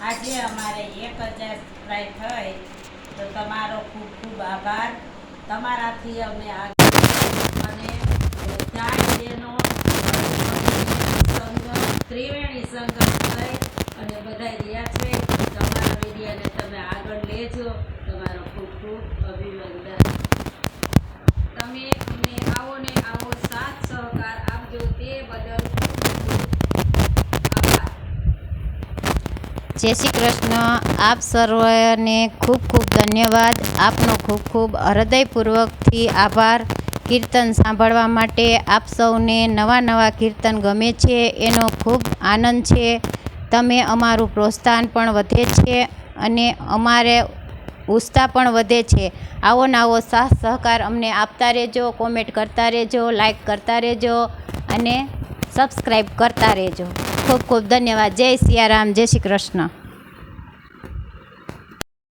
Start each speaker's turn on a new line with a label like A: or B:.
A: આજે અમારે એક હજાર સબસ્ક્રાઈબ થઈ, તો તમારો ખૂબ ખૂબ આભાર. તમારાથી અમે આગળ અને બધા જેનો ત્રિવેણી સંગમ થઈ અને બધા રહ્યા છે. તમારા મીડિયાને તમે આગળ લેજો. તમારો ખૂબ ખૂબ અભિનંદન તમે અમને આવો ને આવો સાથ સહકાર આપજો તે બદલ ખૂબ ખૂબ આભાર
B: જય શ્રી કૃષ્ણ. આપ સર્વને ખૂબ ખૂબ ધન્યવાદ. આપનો ખૂબ ખૂબ હૃદયપૂર્વકથી આભાર. કીર્તન સાંભળવા માટે આપ સૌને નવા નવા કીર્તન ગમે છે એનો ખૂબ આનંદ છે. તમે અમારું પ્રોત્સાહન પણ વધે છે અને અમારે ઉત્સાહ પણ વધે છે. આવો નાવો સાથ સહકાર અમને આપતા રહેજો કોમેન્ટ કરતા રહેજો લાઈક કરતા રહેજો અને સબસ્ક્રાઈબ કરતા રહેજો. ખૂબ ખૂબ ધન્યવાદ. જય સિયારામ જય શ્રી કૃષ્ણ.